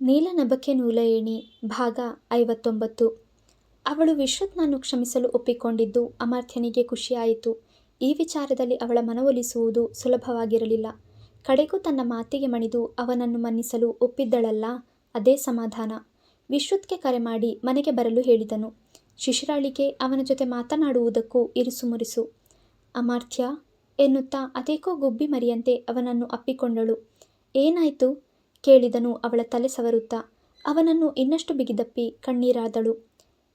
ನೀಲನಭಕ್ಕೆ ನೂಲಯಣಿ ಭಾಗ ಐವತ್ತೊಂಬತ್ತು ಅವಳು ವಿಶ್ವತ್ನನ್ನು ಕ್ಷಮಿಸಲು ಒಪ್ಪಿಕೊಂಡಿದ್ದು ಅಮರ್ಥ್ಯನಿಗೆ ಖುಷಿಯಾಯಿತು. ಈ ವಿಚಾರದಲ್ಲಿ ಅವಳ ಮನವೊಲಿಸುವುದು ಸುಲಭವಾಗಿರಲಿಲ್ಲ. ಕಡೆಗೂ ತನ್ನ ಮಾತಿಗೆ ಮಣಿದು ಅವನನ್ನು ಮನ್ನಿಸಲು ಒಪ್ಪಿದ್ದಳಲ್ಲ, ಅದೇ ಸಮಾಧಾನ. ವಿಶ್ವತ್ಗೆ ಕರೆ ಮಾಡಿ ಮನೆಗೆ ಬರಲು ಹೇಳಿದನು. ಶಿಶಿರಾಳಿಗೆ ಅವನ ಜೊತೆ ಮಾತನಾಡುವುದಕ್ಕೂ ಇರುಸುಮುರಿಸು ಅಮರ್ಥ್ಯ ಎನ್ನುತ್ತಾ ಅದೇಕೋ ಗುಬ್ಬಿ ಮರಿಯಂತೆ ಅವನನ್ನು ಅಪ್ಪಿಕೊಂಡಳು. ಏನಾಯ್ತು? ಕೇಳಿದನು ಅವಳ ತಲೆ ಸವರುತ್ತಾ. ಅವನನ್ನು ಇನ್ನಷ್ಟು ಬಿಗಿದಪ್ಪಿ ಕಣ್ಣೀರಾದಳು.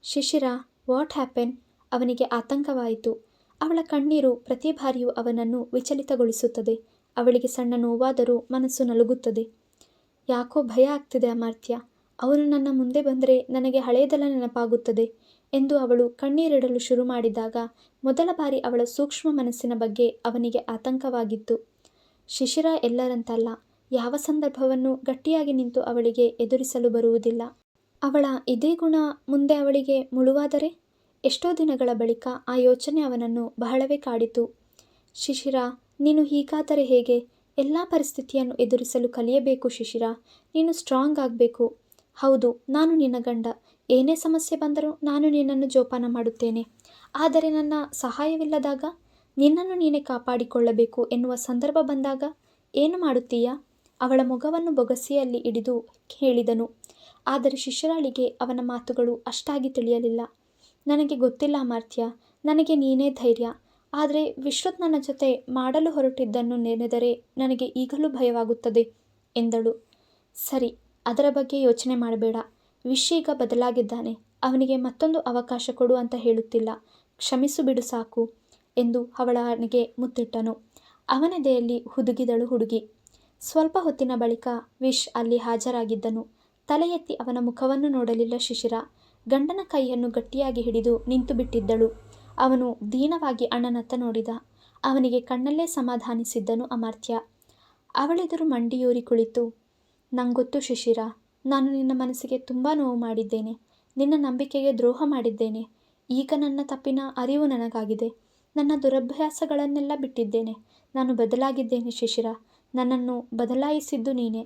ಶಿಶಿರ ವಾಟ್ ಹ್ಯಾಪೆನ್? ಅವನಿಗೆ ಆತಂಕವಾಯಿತು. ಅವಳ ಕಣ್ಣೀರು ಪ್ರತಿ ಬಾರಿಯೂ ಅವನನ್ನು ವಿಚಲಿತಗೊಳಿಸುತ್ತದೆ. ಅವಳಿಗೆ ಸಣ್ಣ ನೋವಾದರೂ ಮನಸ್ಸು ನಲುಗುತ್ತದೆ. ಯಾಕೋ ಭಯ ಆಗ್ತಿದೆ ಅಮರ್ತ್ಯಾ. ಅವನು ನನ್ನ ಮುಂದೆ ಬಂದರೆ ನನಗೆ ಹಳೆಯದೆಲ್ಲ ನೆನಪಾಗುತ್ತದೆ ಎಂದು ಅವಳು ಕಣ್ಣೀರಿಡಲು ಶುರು ಮಾಡಿದಾಗ ಮೊದಲ ಬಾರಿ ಅವಳ ಸೂಕ್ಷ್ಮ ಮನಸ್ಸಿನ ಬಗ್ಗೆ ಅವನಿಗೆ ಆತಂಕವಾಗಿತ್ತು. ಶಿಶಿರ ಎಲ್ಲರಂತಲ್ಲ, ಯಾವ ಸಂದರ್ಭವನ್ನು ಗಟ್ಟಿಯಾಗಿ ನಿಂತು ಅವಳಿಗೆ ಎದುರಿಸಲು ಬರುವುದಿಲ್ಲ. ಅವಳ ಇದೇ ಗುಣ ಮುಂದೆ ಅವಳಿಗೆ ಮುಳುವಾದರೆ? ಎಷ್ಟೋ ದಿನಗಳ ಬಳಿಕ ಆ ಯೋಚನೆ ಅವನನ್ನು ಬಹಳವೇ ಕಾಡಿತು. ಶಿಶಿರ ನೀನು ಹೀಗಾದರೆ ಹೇಗೆ? ಎಲ್ಲ ಪರಿಸ್ಥಿತಿಯನ್ನು ಎದುರಿಸಲು ಕಲಿಯಬೇಕು ಶಿಶಿರ ನೀನು ಸ್ಟ್ರಾಂಗ್ ಆಗಬೇಕು ಹೌದು, ನಾನು ನಿನ್ನ ಗಂಡ. ಏನೇ ಸಮಸ್ಯೆ ಬಂದರೂ ನಾನು ನಿನ್ನನ್ನು ಜೋಪಾನ ಮಾಡುತ್ತೇನೆ. ಆದರೆ ನನ್ನ ಸಹಾಯವಿಲ್ಲದಾಗ? ನಿನ್ನನ್ನು ನೀನೇ ಕಾಪಾಡಿಕೊಳ್ಳಬೇಕು ಎನ್ನುವ ಸಂದರ್ಭ ಬಂದಾಗ ಏನು ಮಾಡುತ್ತೀಯಾ? ಅವಳ ಮೊಗವನ್ನು ಬೊಗಸೆಯಲ್ಲಿ ಹಿಡಿದು ಹೇಳಿದನು. ಆದರೆ ಶಿಷ್ಯರಾಳಿಗೆ ಅವನ ಮಾತುಗಳು ಅಷ್ಟಾಗಿ ತಿಳಿಯಲಿಲ್ಲ. ನನಗೆ ಗೊತ್ತಿಲ್ಲ ಅಮರ್ತ್ಯಾ. ನನಗೆ ನೀನೇ ಧೈರ್ಯ. ಆದರೆ ವಿಶ್ವತ್ ನನ್ನ ಜೊತೆ ಮಾಡಲು ಹೊರಟಿದ್ದನ್ನು ನೆನೆದರೆ ನನಗೆ ಈಗಲೂ ಭಯವಾಗುತ್ತದೆ ಎಂದಳು. ಸರಿ, ಅದರ ಬಗ್ಗೆ ಯೋಚನೆ ಮಾಡಬೇಡ. ವಿಶ್ ಈಗ ಬದಲಾಗಿದ್ದಾನೆ. ಅವನಿಗೆ ಮತ್ತೊಂದು ಅವಕಾಶ ಕೊಡು ಅಂತ ಹೇಳುತ್ತಿಲ್ಲ. ಕ್ಷಮಿಸು ಬಿಡು ಸಾಕು ಎಂದು ಅವಳನಿಗೆ ಮುತ್ತಿಟ್ಟನು. ಅವನೆದೆಯಲ್ಲಿ ಹುದುಗಿದಳು ಹುಡುಗಿ. ಸ್ವಲ್ಪ ಹೊತ್ತಿನ ಬಳಿಕ ವಿಶ್ ಅಲ್ಲಿ ಹಾಜರಾಗಿದ್ದನು. ತಲೆ ಎತ್ತಿ ಅವನ ಮುಖವನ್ನು ನೋಡಲಿಲ್ಲ ಶಿಶಿರ ಗಂಡನ ಕೈಯನ್ನು ಗಟ್ಟಿಯಾಗಿ ಹಿಡಿದು ನಿಂತುಬಿಟ್ಟಿದ್ದಳು. ಅವನು ದೀನವಾಗಿ ಅಣ್ಣನತ್ತ ನೋಡಿದ. ಅವನಿಗೆ ಕಣ್ಣಲ್ಲೇ ಸಮಾಧಾನಿಸಿದ್ದನು ಅಮರ್ಥ್ಯ ಅವಳೆದುರು ಮಂಡಿಯೂರಿ ಕುಳಿತು, ನಂಗೊತ್ತು ಶಿಶಿರ ನಾನು ನಿನ್ನ ಮನಸ್ಸಿಗೆ ತುಂಬ ನೋವು ಮಾಡಿದ್ದೇನೆ. ನಿನ್ನ ನಂಬಿಕೆಗೆ ದ್ರೋಹ ಮಾಡಿದ್ದೇನೆ. ಈಗ ನನ್ನ ತಪ್ಪಿನ ಅರಿವು ನನಗಾಗಿದೆ. ನನ್ನ ದುರಭ್ಯಾಸಗಳನ್ನೆಲ್ಲ ಬಿಟ್ಟಿದ್ದೇನೆ. ನಾನು ಬದಲಾಗಿದ್ದೇನೆ ಶಿಶಿರಾ. ನನ್ನನ್ನು ಬದಲಾಯಿಸಿದ್ದು ನೀನೇ.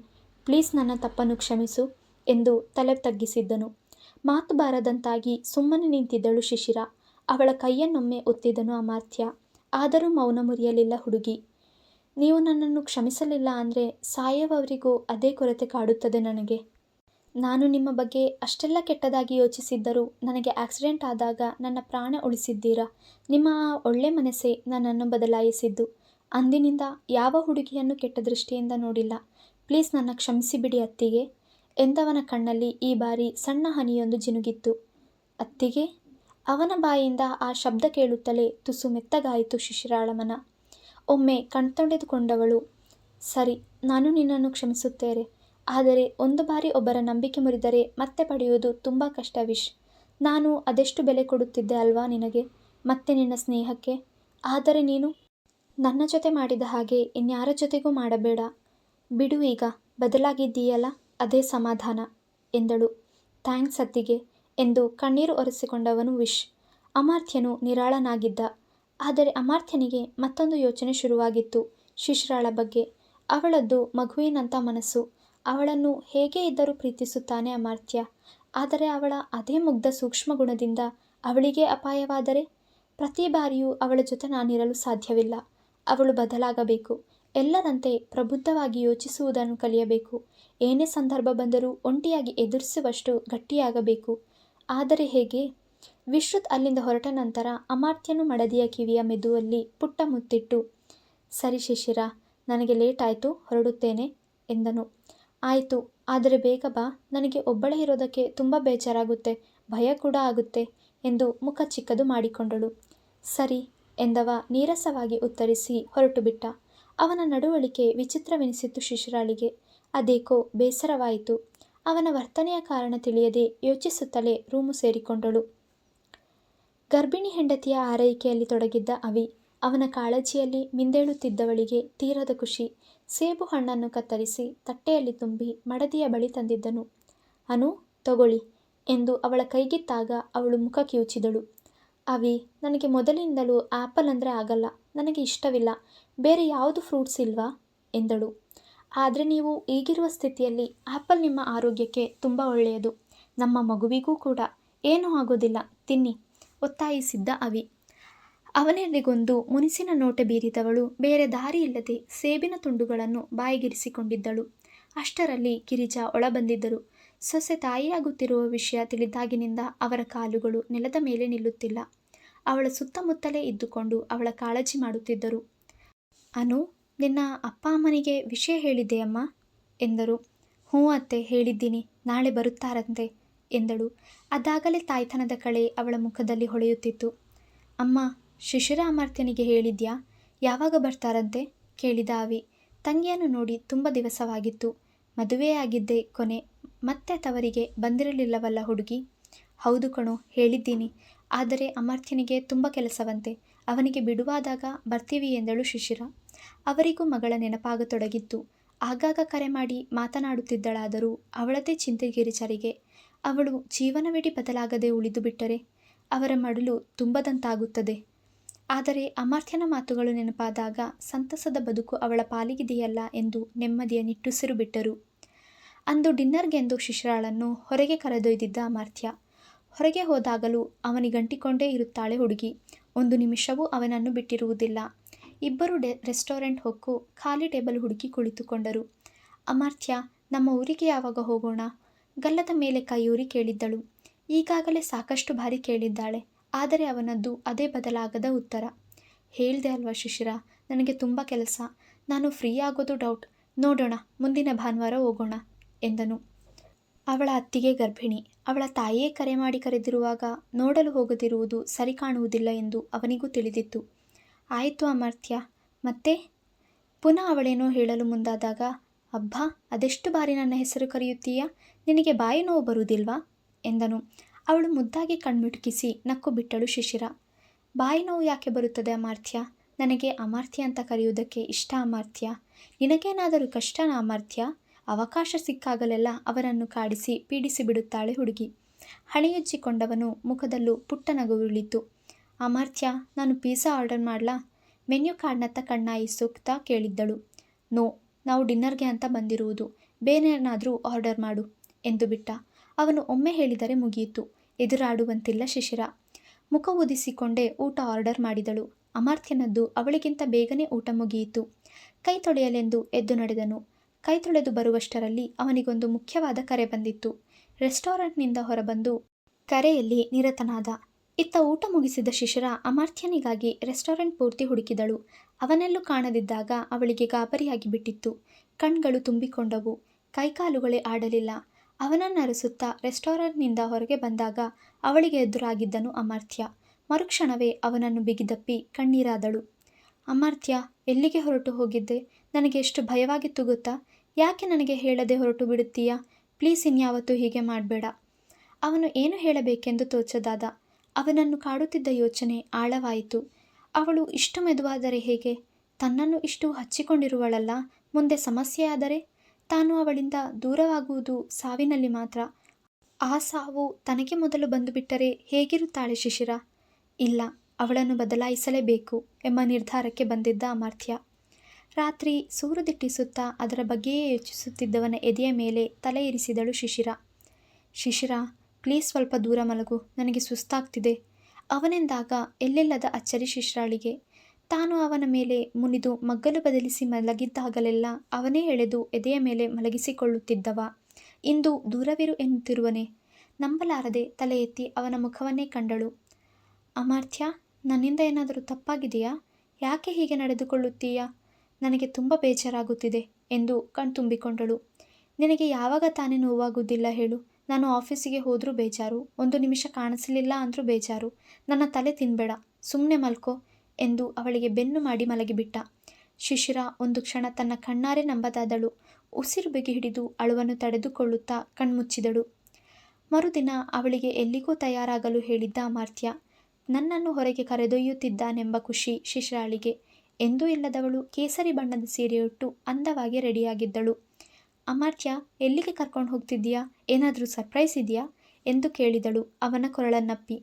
ಪ್ಲೀಸ್ ನನ್ನ ತಪ್ಪನ್ನು ಕ್ಷಮಿಸು ಎಂದು ತಲೆ ತಗ್ಗಿಸಿದ್ದನು. ಮಾತು ಬಾರದಂತಾಗಿ ಸುಮ್ಮನೆ ನಿಂತಿದ್ದಳು ಶಿಶಿರ ಅವಳ ಕೈಯನ್ನೊಮ್ಮೆ ಒತ್ತಿದನು ಅಮಾರ್ಥ್ಯ ಆದರೂ ಮೌನ ಮುರಿಯಲಿಲ್ಲ ಹುಡುಗಿ. ನೀವು ನನ್ನನ್ನು ಕ್ಷಮಿಸಲಿಲ್ಲ ಅಂದರೆ ಸಾಯವರಿಗೂ ಅದೇ ಕೊರತೆ ಕಾಡುತ್ತದೆ ನನಗೆ. ನಾನು ನಿಮ್ಮ ಬಗ್ಗೆ ಅಷ್ಟೆಲ್ಲ ಕೆಟ್ಟದಾಗಿ ಯೋಚಿಸಿದ್ದರೂ ನನಗೆ ಆಕ್ಸಿಡೆಂಟ್ ಆದಾಗ ನನ್ನ ಪ್ರಾಣ ಉಳಿಸಿದ್ದೀರಾ. ನಿಮ್ಮ ಆ ಒಳ್ಳೆ ಮನಸ್ಸೇ ನನ್ನನ್ನು ಬದಲಾಯಿಸಿದ್ದು. ಅಂದಿನಿಂದ ಯಾವ ಹುಡುಗಿಯನ್ನು ಕೆಟ್ಟ ದೃಷ್ಟಿಯಿಂದ ನೋಡಿಲ್ಲ. ಪ್ಲೀಸ್ ನನ್ನ ಕ್ಷಮಿಸಿಬಿಡಿ ಅತ್ತಿಗೆ ಎಂದವನ ಕಣ್ಣಲ್ಲಿ ಈ ಬಾರಿ ಸಣ್ಣ ಹನಿಯೊಂದು ಜಿನುಗಿತ್ತು. ಅತ್ತಿಗೆ? ಅವನ ಬಾಯಿಯಿಂದ ಆ ಶಬ್ದ ಕೇಳುತ್ತಲೇ ತುಸು ಮೆತ್ತಗಾಯಿತು ಶಿಶಿರಾಳ ಮನ. ಒಮ್ಮೆ ಕಣ್ತೊಂಡೆದುಕೊಂಡವಳು ಸರಿ, ನಾನು ನಿನ್ನನ್ನು ಕ್ಷಮಿಸುತ್ತೇನೆ. ಆದರೆ ಒಂದು ಬಾರಿ ಒಬ್ಬರ ನಂಬಿಕೆ ಮುರಿದರೆ ಮತ್ತೆ ಪಡೆಯುವುದು ತುಂಬ ಕಷ್ಟ ವಿಶ್. ನಾನು ಅದೆಷ್ಟು ಬೆಲೆ ಕೊಡುತ್ತಿದ್ದೆ ಅಲ್ವಾ ನಿನಗೆ, ಮತ್ತೆ ನಿನ್ನ ಸ್ನೇಹಕ್ಕೆ. ಆದರೆ ನೀನು ನನ್ನ ಜೊತೆ ಮಾಡಿದ ಹಾಗೆ ಇನ್ಯಾರ ಜೊತೆಗೂ ಮಾಡಬೇಡ. ಬಿಡು ಈಗ. ಬದಲಾಗಿದ್ದೀಯಲ್ಲ, ಅದೇ ಸಮಾಧಾನ ಎಂದಳು. ಥ್ಯಾಂಕ್ಸ್ ಅತ್ತಿಗೆ ಎಂದು ಕಣ್ಣೀರು ಒರೆಸಿಕೊಂಡವನು ವಿಶ್. ಅಮಾರ್ಥ್ಯನು ನಿರಾಳನಾಗಿದ್ದ. ಆದರೆ ಅಮಾರ್ಥ್ಯನಿಗೆ ಮತ್ತೊಂದು ಯೋಚನೆ ಶುರುವಾಗಿತ್ತು ಶಿಶ್ರಾಳ ಬಗ್ಗೆ. ಅವಳದ್ದು ಮಗುವಿನಂಥ ಮನಸ್ಸು. ಅವಳನ್ನು ಹೇಗೆ ಇದ್ದರೂ ಪ್ರೀತಿಸುತ್ತಾನೆ ಅಮಾರ್ಥ್ಯ ಆದರೆ ಅವಳ ಅದೇ ಮುಗ್ಧ ಸೂಕ್ಷ್ಮ ಗುಣದಿಂದ ಅವಳಿಗೆ ಅಪಾಯವಾದರೆ? ಪ್ರತಿ ಬಾರಿಯೂ ಅವಳ ಜೊತೆ ನಾನಿರಲು ಸಾಧ್ಯವಿಲ್ಲ. ಅವಳು ಬದಲಾಗಬೇಕು. ಎಲ್ಲರಂತೆ ಪ್ರಬುದ್ಧವಾಗಿ ಯೋಚಿಸುವುದನ್ನು ಕಲಿಯಬೇಕು. ಏನೇ ಸಂದರ್ಭ ಬಂದರೂ ಒಂಟಿಯಾಗಿ ಎದುರಿಸುವಷ್ಟು ಗಟ್ಟಿಯಾಗಬೇಕು. ಆದರೆ ಹೇಗೆ? ವಿಶ್ರುತ್ ಅಲ್ಲಿಂದ ಹೊರಟ ನಂತರ ಅಮಾರ್ತ್ಯನು ಮಡದಿಯ ಕಿವಿಯ ಮೆದುವಲ್ಲಿ ಪುಟ್ಟ ಮುತ್ತಿಟ್ಟು, ಸರಿ ಶಿಶಿರ ನನಗೆ ಲೇಟ್ ಆಯ್ತು, ಹೊರಡುತ್ತೇನೆ ಎಂದನು. ಆಯಿತು ಆದರೆ ಬೇಗ ಬಾ. ನನಗೆ ಒಬ್ಬಳೇ ಇರೋದಕ್ಕೆ ತುಂಬ ಬೇಜಾರಾಗುತ್ತೆ, ಭಯ ಕೂಡ ಆಗುತ್ತೆ ಎಂದು ಮುಖ ಚಿಕ್ಕದು ಮಾಡಿಕೊಂಡಳು. ಸರಿ ಎಂದವ ನೀರಸವಾಗಿ ಉತ್ತರಿಸಿ ಹೊರಟುಬಿಟ್ಟ. ಅವನ ನಡವಳಿಕೆ ವಿಚಿತ್ರವೆನಿಸಿತು ಶಿಶಿರಾಳಿಗೆ. ಅದೇಕೋ ಬೇಸರವಾಯಿತು. ಅವನ ವರ್ತನೆಯ ಕಾರಣ ತಿಳಿಯದೆ ಯೋಚಿಸುತ್ತಲೇ ರೂಮು ಸೇರಿಕೊಂಡಳು. ಗರ್ಭಿಣಿ ಹೆಂಡತಿಯ ಆರೈಕೆಯಲ್ಲಿ ತೊಡಗಿದ್ದ ಅವಿ. ಅವನ ಕಾಳಜಿಯಲ್ಲಿ ಮಿಂದೇಳುತ್ತಿದ್ದವಳಿಗೆ ತೀರದ ಖುಷಿ. ಸೇಬು ಹಣ್ಣನ್ನು ಕತ್ತರಿಸಿ ತಟ್ಟೆಯಲ್ಲಿ ತುಂಬಿ ಮಡದಿಯ ಬಳಿ ತಂದಿದ್ದನು. ಅನು, ತಗೊಳ್ಳಿ ಎಂದು ಅವಳ ಕೈಗಿತ್ತಾಗ ಅವಳು ಮುಖ ಕಿವುಚಿದಳು. ಅವಿ, ನನಗೆ ಮೊದಲಿನಿಂದಲೂ ಆ್ಯಪಲ್ ಅಂದರೆ ಆಗಲ್ಲ. ನನಗೆ ಇಷ್ಟವಿಲ್ಲ. ಬೇರೆ ಯಾವುದು ಫ್ರೂಟ್ಸ್ ಇಲ್ವಾ? ಎಂದಳು. ಆದರೆ ನೀವು ಈಗಿರುವ ಸ್ಥಿತಿಯಲ್ಲಿ ಆ್ಯಪಲ್ ನಿಮ್ಮ ಆರೋಗ್ಯಕ್ಕೆ ತುಂಬ ಒಳ್ಳೆಯದು ನಮ್ಮ ಮಗುವಿಗೂ ಕೂಡ ಏನೂ ಆಗೋದಿಲ್ಲ ತಿನ್ನಿ ಒತ್ತಾಯಿಸಿದ್ದ ಅವಿ ಅವನೆಡೆಗೊಂದು ಮುನಿಸಿನ ನೋಟೆ ಬೀರಿದವಳು ಬೇರೆ ದಾರಿಯಿಲ್ಲದೆ ಸೇಬಿನ ತುಂಡುಗಳನ್ನು ಬಾಯಿಗಿರಿಸಿಕೊಂಡಿದ್ದಳು ಅಷ್ಟರಲ್ಲಿ ಗಿರಿಜಾ ಒಳಬಂದಿದ್ದರು ಸೊಸೆ ತಾಯಿಯಾಗುತ್ತಿರುವ ವಿಷಯ ತಿಳಿದಾಗಿನಿಂದ ಅವರ ಕಾಲುಗಳು ನೆಲದ ಮೇಲೆ ನಿಲ್ಲುತ್ತಿಲ್ಲ ಅವಳ ಸುತ್ತಮುತ್ತಲೇ ಇದ್ದುಕೊಂಡು ಅವಳ ಕಾಳಜಿ ಮಾಡುತ್ತಿದ್ದರು. ಅನು, ನಿನ್ನ ಅಪ್ಪ ಅಮ್ಮನಿಗೆ ವಿಷಯ ಹೇಳಿದ್ದೆಯಮ್ಮ ಎಂದರು. ಹ್ಞೂ ಅತ್ತೆ, ಹೇಳಿದ್ದೀನಿ, ನಾಳೆ ಬರುತ್ತಾರಂತೆ ಎಂದಳು. ಅದಾಗಲೇ ತಾಯ್ತನದ ಕಳೆ ಅವಳ ಮುಖದಲ್ಲಿ ಹೊಳೆಯುತ್ತಿತ್ತು. ಅಮ್ಮ ಶಿಶಿರ ಅಮರ್ತ್ಯನಿಗೆ ಹೇಳಿದ್ಯಾ? ಯಾವಾಗ ಬರ್ತಾರಂತೆ? ಕೇಳಿದ ಅವಿ ತಂಗಿಯನ್ನು ನೋಡಿ ತುಂಬ ದಿವಸವಾಗಿತ್ತು. ಮದುವೆಯಾಗಿದ್ದೆ ಕೊನೆ, ಮತ್ತೆ ತವರಿಗೆ ಬಂದಿರಲಿಲ್ಲವಲ್ಲ ಹುಡುಗಿ? ಹೌದು ಕಣೋ, ಹೇಳಿದ್ದೀನಿ. ಆದರೆ ಅಮರ್ತ್ಯನಿಗೆ ತುಂಬ ಕೆಲಸವಂತೆ. ಅವನಿಗೆ ಬಿಡುವಾದಾಗ ಬರ್ತೀವಿ ಎಂದಳು ಶಿಶಿರ. ಅವರಿಗೂ ಮಗಳ ನೆನಪಾಗತೊಡಗಿತ್ತು ಆಗಾಗ ಕರೆ ಮಾಡಿ ಮಾತನಾಡುತ್ತಿದ್ದಳಾದರೂ ಅವಳದೇ ಚಿಂತೆಗಿರಿಚರಿಗೆ, ಅವಳು ಜೀವನವಿಡೀ ಬದಲಾಗದೆ ಉಳಿದು ಬಿಟ್ಟರೆ ಅವರ ಮಡಲು ತುಂಬದಂತಾಗುತ್ತದೆ. ಆದರೆ ಅಮರ್ತ್ಯನ ಮಾತುಗಳು ನೆನಪಾದಾಗ ಸಂತಸದ ಬದುಕು ಅವಳ ಪಾಲಿಗಿದೆಯಲ್ಲ ಎಂದು ನೆಮ್ಮದಿಯ ನಿಟ್ಟುಸಿರು ಬಿಟ್ಟರು. ಅಂದು ಡಿನ್ನರ್ಗೆಂದು ಶಿಶಿರಾಳನ್ನು ಹೊರಗೆ ಕರೆದೊಯ್ದಿದ್ದ ಅಮರ್ತ್ಯ ಹೊರಗೆ ಹೋದಾಗಲೂ ಅವನಿಗಂಟಿಕೊಂಡೇ ಇರುತ್ತಾಳೆ ಹುಡುಗಿ. ಒಂದು ನಿಮಿಷವೂ ಅವನನ್ನು ಬಿಟ್ಟಿರುವುದಿಲ್ಲ. ಇಬ್ಬರು ಡೆ, ರೆಸ್ಟೋರೆಂಟ್ ಹೊಕ್ಕು ಖಾಲಿ ಟೇಬಲ್ ಹುಡುಕಿ ಕುಳಿತುಕೊಂಡರು. ಅಮರ್ತ್ಯ ನಮ್ಮ ಊರಿಗೆ ಯಾವಾಗ ಹೋಗೋಣ? ಗಲ್ಲದ ಮೇಲೆ ಕೈಯೂರಿ ಕೇಳಿದ್ದಳು. ಈಗಾಗಲೇ ಸಾಕಷ್ಟು ಬಾರಿ ಕೇಳಿದ್ದಾಳೆ, ಆದರೆ ಅವನದ್ದು ಅದೇ ಬದಲಾಗದ ಉತ್ತರ. ಹೇಳಿದೆ ಅಲ್ವಾ ಶಿಶಿರ, ನನಗೆ ತುಂಬ ಕೆಲಸ. ನಾನು ಫ್ರೀ ಆಗೋದು ಡೌಟ್ ನೋಡೋಣ, ಮುಂದಿನ ಭಾನುವಾರ ಹೋಗೋಣ, ಎಂದನು. ಅವಳ ಅತ್ತಿಗೆ ಗರ್ಭಿಣಿ. ಅವಳ ತಾಯಿಯೇ ಕರೆ ಮಾಡಿ ಕರೆದಿರುವಾಗ ನೋಡಲು ಹೋಗದಿರುವುದು ಸರಿ ಕಾಣುವುದಿಲ್ಲ ಎಂದು ಅವನಿಗೂ ತಿಳಿದಿತ್ತು. ಆಯಿತು ಅಮರ್ಥ್ಯ. ಮತ್ತೆ? ಪುನಃ ಅವಳೇನೋ ಹೇಳಲು ಮುಂದಾದಾಗ, ಅಬ್ಬಾ, ಅದೆಷ್ಟು ಬಾರಿ ನನ್ನ ಹೆಸರು ಕರೆಯುತ್ತೀಯಾ? ನಿನಗೆ ಬಾಯಿ ನೋವು ಬರುವುದಿಲ್ವಾ? ಎಂದನು. ಅವಳು ಮುದ್ದಾಗಿ ಕಣ್ಮಿಟುಕಿಸಿ ನಕ್ಕು ಬಿಟ್ಟಳು ಶಿಶಿರ. ಬಾಯಿ ನೋವು ಯಾಕೆ ಬರುತ್ತದೆ ಅಮಾರ್ಥ್ಯ? ನನಗೆ ಅಮಾರ್ಥ್ಯ ಅಂತ ಕರೆಯುವುದಕ್ಕೆ ಇಷ್ಟ ಅಮಾರ್ಥ್ಯ? ನಿನಗೇನಾದರೂ ಕಷ್ಟನಾ ಅಮಾರ್ಥ್ಯ? ಅವಕಾಶ ಸಿಕ್ಕಾಗಲೆಲ್ಲ ಅವರನ್ನು ಕಾಡಿಸಿ ಪೀಡಿಸಿ ಬಿಡುತ್ತಾಳೆ ಹುಡುಗಿ. ಹಣೆಯುಚ್ಚಿಕೊಂಡವನು ಮುಖದಲ್ಲೂ ಪುಟ್ಟ ನಗುರುಳಿತು ಅಮರ್ಥ್ಯ, ನಾನು ಪಿಜ್ಜಾ ಆರ್ಡರ್ ಮಾಡ್ಲಾ? ಮೆನ್ಯು ಕಾರ್ಡ್ನತ್ತ ಕಣ್ಣಾಯಿ ಸೂಕ್ತ ಕೇಳಿದ್ದಳು. ನೋ, ನಾವು ಡಿನ್ನರ್ಗೆ ಅಂತ ಬಂದಿರುವುದು. ಬೇರೇನಾದರೂ ಆರ್ಡರ್ ಮಾಡು ಎಂದು ಬಿಟ್ಟ. ಅವನು ಒಮ್ಮೆ ಹೇಳಿದರೆ ಮುಗಿಯಿತು. ಎದುರಾಡುವಂತಿಲ್ಲ ಶಿಶಿರ. ಮುಖ ಉದಿಸಿಕೊಂಡೇ ಊಟ ಆರ್ಡರ್ ಮಾಡಿದಳು. ಅಮಾರ್ಥ್ಯನದ್ದು ಅವಳಿಗಿಂತ ಬೇಗನೆ ಊಟ ಮುಗಿಯಿತು. ಕೈ ತೊಳೆಯಲೆಂದು ಎದ್ದು ನಡೆದನು. ಕೈ ತೊಳೆದು ಬರುವಷ್ಟರಲ್ಲಿ ಅವನಿಗೊಂದು ಮುಖ್ಯವಾದ ಕರೆ ಬಂದಿತ್ತು. ರೆಸ್ಟೋರೆಂಟ್ನಿಂದ ಹೊರಬಂದು, ಕರೆಯಲ್ಲಿ ನಿರತನಾದ, ಇತ್ತ ಊಟ ಮುಗಿಸಿದ ಶಿಶಿರ ಅಮಾರ್ಥ್ಯನಿಗಾಗಿ ರೆಸ್ಟೋರೆಂಟ್ ಪೂರ್ತಿ ಹುಡುಕಿದಳು. ಅವನೆಲ್ಲೂ ಕಾಣದಿದ್ದಾಗ ಅವಳಿಗೆ ಗಾಬರಿಯಾಗಿ ಬಿಟ್ಟಿತ್ತು. ಕಣ್ಗಳು ತುಂಬಿಕೊಂಡವು. ಕೈಕಾಲುಗಳೇ ಆಡಲಿಲ್ಲ. ಅವನನ್ನರಸುತ್ತಾ ರೆಸ್ಟೋರೆಂಟ್ನಿಂದ ಹೊರಗೆ ಬಂದಾಗ ಅವಳಿಗೆ ಎದುರಾಗಿದ್ದನು ಅಮಾರ್ಥ್ಯ. ಮರುಕ್ಷಣವೇ ಅವನನ್ನು ಬಿಗಿದಪ್ಪಿ ಕಣ್ಣೀರಾದಳು. ಅಮಾರ್ಥ್ಯ, ಎಲ್ಲಿಗೆ ಹೊರಟು ಹೋಗಿದ್ದೆ? ನನಗೆ ಎಷ್ಟು ಭಯವಾಗಿತ್ತು ಗೊತ್ತಾ? ಯಾಕೆ ನನಗೆ ಹೇಳದೆ ಹೊರಟು ಬಿಡುತ್ತೀಯಾ? ಪ್ಲೀಸ್ ಇನ್ಯಾವತ್ತೂ ಹೀಗೆ ಮಾಡಬೇಡ. ಅವನು ಏನು ಹೇಳಬೇಕೆಂದು ತೋಚದಾದ. ಅವನನ್ನು ಕಾಡುತ್ತಿದ್ದ ಯೋಚನೆ ಆಳವಾಯಿತು. ಅವಳು ಇಷ್ಟು ಮೆದುವಾದರೆ ಹೇಗೆ? ತನ್ನನ್ನು ಇಷ್ಟು ಹಚ್ಚಿಕೊಂಡಿರುವಳಲ್ಲ. ಮುಂದೆ ಸಮಸ್ಯೆಯಾದರೆ? ತಾನು ಅವಳಿಂದ ದೂರವಾಗುವುದು ಸಾವಿನಲ್ಲಿ ಮಾತ್ರ. ಆ ಸಾವು ತನಗೆ ಮೊದಲು ಬಂದುಬಿಟ್ಟರೆ ಹೇಗಿರುತ್ತಾಳೆ ಶಿಶಿರ? ಇಲ್ಲ, ಅವಳನ್ನು ಬದಲಾಯಿಸಲೇಬೇಕು ಎಂಬ ನಿರ್ಧಾರಕ್ಕೆ ಬಂದಿದ್ದ ಅಮರ್ಥ್ಯ. ರಾತ್ರಿ ಸೂರು ದಿಟ್ಟಿಸುತ್ತಾ ಅದರ ಬಗ್ಗೆಯೇ ಯೋಚಿಸುತ್ತಿದ್ದವನ ಎದೆಯ ಮೇಲೆ ತಲೆ ಇರಿಸಿದಳು ಶಿಶಿರ. ಶಿಶಿರ, ಪ್ಲೀಸ್ ಸ್ವಲ್ಪ ದೂರ ಮಲಗು, ನನಗೆ ಸುಸ್ತಾಗ್ತಿದೆ. ಅವನೆಂದಾಗ ಎಲ್ಲೆಲ್ಲದ ಅಚ್ಚರಿ ಶಿಶಿರಾಳಿಗೆ. ತಾನು ಅವನ ಮೇಲೆ ಮುನಿದು ಮಗ್ಗಲು ಬದಲಿಸಿ ಮಲಗಿದ್ದಾಗಲೆಲ್ಲ ಅವನೇ ಎಳೆದು ಎದೆಯ ಮೇಲೆ ಮಲಗಿಸಿಕೊಳ್ಳುತ್ತಿದ್ದವ. ಇಂದು ದೂರವಿರು ಎನ್ನುತ್ತಿರುವನೆ. ನಂಬಲಾರದೆ ತಲೆ ಎತ್ತಿ ಅವನ ಮುಖವನ್ನೇ ಕಂಡಳು. ಅಮಾರ್ಥ್ಯ, ನನ್ನಿಂದ ಏನಾದರೂ ತಪ್ಪಾಗಿದೆಯಾ? ಯಾಕೆ ಹೀಗೆ ನಡೆದುಕೊಳ್ಳುತ್ತೀಯಾ? ನನಗೆ ತುಂಬ ಬೇಜಾರಾಗುತ್ತಿದೆ ಎಂದು ಕಣ್ತುಂಬಿಕೊಂಡಳು ನಿನಗೆ ಯಾವಾಗ ತಾನೇ ನೋವಾಗುವುದಿಲ್ಲ ಹೇಳು. ನಾನು ಆಫೀಸಿಗೆ ಹೋದರೂ ಬೇಜಾರು. ಒಂದು ನಿಮಿಷ ಕಾಣಿಸಲಿಲ್ಲ ಅಂದರೂ ಬೇಜಾರು. ನನ್ನ ತಲೆ ತಿನ್ಬೇಡ. ಸುಮ್ಮನೆ ಮಲ್ಕೋ ಎಂದು ಅವಳಿಗೆ ಬೆನ್ನು ಮಾಡಿ ಮಲಗಿಬಿಟ್ಟ. ಶಿಶಿರ ಒಂದು ಕ್ಷಣ ತನ್ನ ಕಣ್ಣಾರೆ ನಂಬದಾದಳು. ಉಸಿರು ಬಿಗಿ ಹಿಡಿದು ಅಳುವನ್ನು ತಡೆದುಕೊಳ್ಳುತ್ತಾ ಕಣ್ಮುಚ್ಚಿದಳು. ಮರುದಿನ ಅವಳಿಗೆ ಎಲ್ಲಿಗೂ ತಯಾರಾಗಲು ಹೇಳಿದ್ದ ಅಮಾರ್ಥ್ಯ ನನ್ನನ್ನು ಹೊರಗೆ ಕರೆದೊಯ್ಯುತ್ತಿದ್ದಾನೆಂಬ ಖುಷಿ ಶಿಶಿರಾಳಿಗೆ ಎಂದೂ ಇಲ್ಲದವಳು ಕೇಸರಿ ಬಣ್ಣದ ಸೀರೆಯುಟ್ಟು ಅಂದವಾಗಿ ರೆಡಿಯಾಗಿದ್ದಳು. ಅಮರ್ತ್ಯ, ಎಲ್ಲಿಗೆ ಕರ್ಕೊಂಡು ಹೋಗ್ತಿದ್ದೀಯಾ? ಏನಾದರೂ ಸರ್ಪ್ರೈಸ್ ಇದೆಯಾ? ಎಂದು ಕೇಳಿದಳು ಅವನ ಕೊರಳನ್ನಪ್ಪಿ.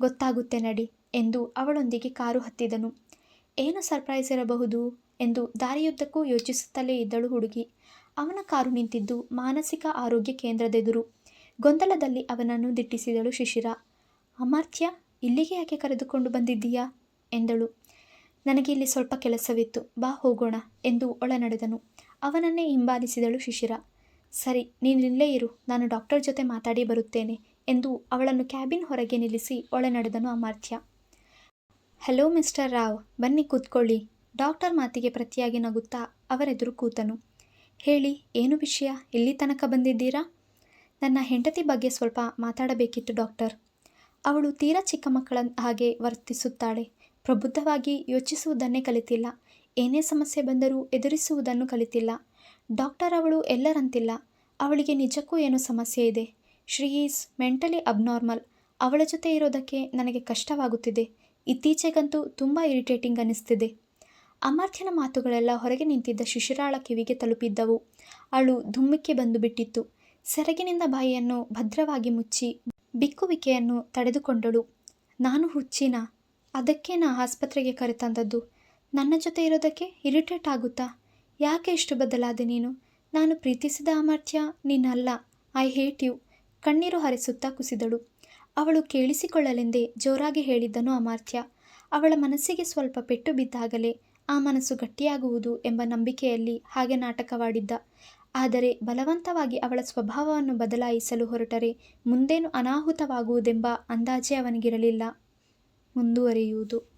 ಗೊತ್ತಾಗುತ್ತೆ ನಡಿ ಎಂದು ಅವಳೊಂದಿಗೆ ಕಾರು ಹತ್ತಿದನು. ಏನು ಸರ್ಪ್ರೈಸ್ ಇರಬಹುದು? ಎಂದು ದಾರಿಯುದ್ದಕ್ಕೂ ಯೋಚಿಸುತ್ತಲೇ ಇದ್ದಳು ಹುಡುಗಿ. ಅವನ ಕಾರು ನಿಂತಿದ್ದು ಮಾನಸಿಕ ಆರೋಗ್ಯ ಕೇಂದ್ರದೆದುರು. ಗೊಂದಲದಲ್ಲಿ ಅವನನ್ನು ದಿಟ್ಟಿಸಿದಳು ಶಿಶಿರ. ಅಮರ್ತ್ಯ, ಇಲ್ಲಿಗೆ ಯಾಕೆ ಕರೆದುಕೊಂಡು ಬಂದಿದ್ದೀಯಾ? ಎಂದಳು. ನನಗೆ ಇಲ್ಲಿ ಸ್ವಲ್ಪ ಕೆಲಸವಿತ್ತು, ಬಾ ಹೋಗೋಣ ಎಂದು ಒಳನಡೆದನು. ಅವನನ್ನೇ ಹಿಂಬಾಲಿಸಿದಳು ಶಿಶಿರ. ಸರಿ ನೀನಿಲ್ಲೇ ಇರು, ನಾನು ಡಾಕ್ಟರ್ ಜೊತೆ ಮಾತಾಡಿ ಬರುತ್ತೇನೆ ಎಂದು ಅವಳನ್ನು ಕ್ಯಾಬಿನ್ ಹೊರಗೆ ನಿಲ್ಲಿಸಿ ಒಳನಡೆದನು ಅಮರ್ಥ್ಯ. ಹಲೋ ಮಿಸ್ಟರ್ ರಾವ್, ಬನ್ನಿ ಕೂತ್ಕೊಳ್ಳಿ. ಡಾಕ್ಟರ್ ಮಾತಿಗೆ ಪ್ರತಿಯಾಗಿ ನಗುತ್ತಾ ಅವರೆದುರು ಕೂತನು. ಹೇಳಿ, ಏನು ವಿಷಯ? ಇಲ್ಲಿ ತನಕ ಬಂದಿದ್ದೀರಾ? ನನ್ನ ಹೆಂಡತಿ ಬಗ್ಗೆ ಸ್ವಲ್ಪ ಮಾತಾಡಬೇಕಿತ್ತು ಡಾಕ್ಟರ್. ಅವಳು ತೀರಾ ಚಿಕ್ಕ ಮಕ್ಕಳ ಹಾಗೆ ವರ್ತಿಸುತ್ತಾಳೆ. ಪ್ರಬುದ್ಧವಾಗಿ ಯೋಚಿಸುವುದನ್ನೇ ಕಲಿತಿಲ್ಲ. ಏನೇ ಸಮಸ್ಯೆ ಬಂದರೂ ಎದುರಿಸುವುದನ್ನು ಕಲಿತಿಲ್ಲ. ಡಾಕ್ಟರ್ ಅವಳು ಎಲ್ಲರಂತಿಲ್ಲ. ಅವಳಿಗೆ ನಿಜಕ್ಕೂ ಏನು ಸಮಸ್ಯೆ ಇದೆ? Shree is mentally abnormal. ಅವಳ ಜೊತೆ ಇರೋದಕ್ಕೆ ನನಗೆ ಕಷ್ಟವಾಗುತ್ತಿದೆ. ಇತ್ತೀಚೆಗಂತೂ ತುಂಬ ಇರಿಟೇಟಿಂಗ್ ಅನ್ನಿಸ್ತಿದೆ. ಅಮರ್ಥ್ಯನ ಮಾತುಗಳೆಲ್ಲ ಹೊರಗೆ ನಿಂತಿದ್ದ ಶಿಶಿರಾಳ ಕಿವಿಗೆ ತಲುಪಿದ್ದವು. ಅವಳು ಧುಮ್ಮಿಕ್ಕೆ ಬಂದು ಬಿಟ್ಟಿತ್ತು ಸೆರಗಿನಿಂದ ಬಾಯಿಯನ್ನು ಭದ್ರವಾಗಿ ಮುಚ್ಚಿ ಬಿಕ್ಕುವಿಕೆಯನ್ನು ತಡೆದುಕೊಂಡಳು. ನಾನು ಹುಚ್ಚಿನ? ಅದಕ್ಕೆ ನಾ ಆಸ್ಪತ್ರೆಗೆ ಕರೆತಂದದ್ದು. ನನ್ನ ಜೊತೆ ಇರೋದಕ್ಕೆ ಇರಿಟೇಟ್ ಆಗುತ್ತಾ? ಯಾಕೆ ಇಷ್ಟು ಬದಲಾದೆ ನೀನು? ನಾನು ಪ್ರೀತಿಸಿದ ಅಮರ್ಥ್ಯ ನಿನ್ನಲ್ಲ. I hate you. ಕಣ್ಣೀರು ಹರಿಸುತ್ತಾ ಕುಸಿದಳು. ಅವಳು ಕೇಳಿಸಿಕೊಳ್ಳಲೆಂದೇ ಜೋರಾಗಿ ಹೇಳಿದ್ದನು ಅಮಾರ್ತ್ಯ ಅವಳ ಮನಸ್ಸಿಗೆ ಸ್ವಲ್ಪ ಪೆಟ್ಟು ಬಿದ್ದಾಗಲೇ ಆ ಮನಸ್ಸು ಗಟ್ಟಿಯಾಗುವುದು ಎಂಬ ನಂಬಿಕೆಯಲ್ಲಿ ಹಾಗೆ ನಾಟಕವಾಡಿದ್ದ. ಆದರೆ ಬಲವಂತವಾಗಿ ಅವಳ ಸ್ವಭಾವವನ್ನು ಬದಲಾಯಿಸಲು ಹೊರಟರೆ ಮುಂದೇನು ಅನಾಹುತವಾಗುವುದೆಂಬ ಅಂದಾಜೆ ಅವನಿಗಿರಲಿಲ್ಲ. ಮುಂದುವರಿಯುವುದು.